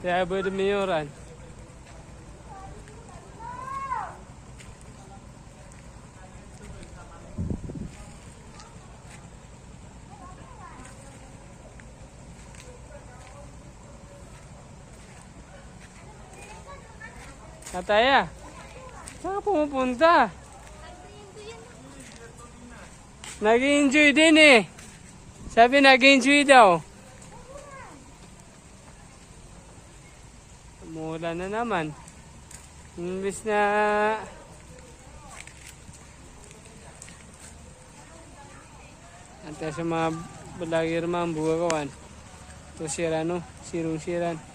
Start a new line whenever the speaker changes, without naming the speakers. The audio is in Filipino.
Kaya ba lumiyoran? Kataya, saan ka pumupunta? Nag-enjoy din eh. Sabi nag-enjoy daw. Mula na naman. Imbis na... Ante sa mga balagir mga bugawan. Ito sira no, sirong siran.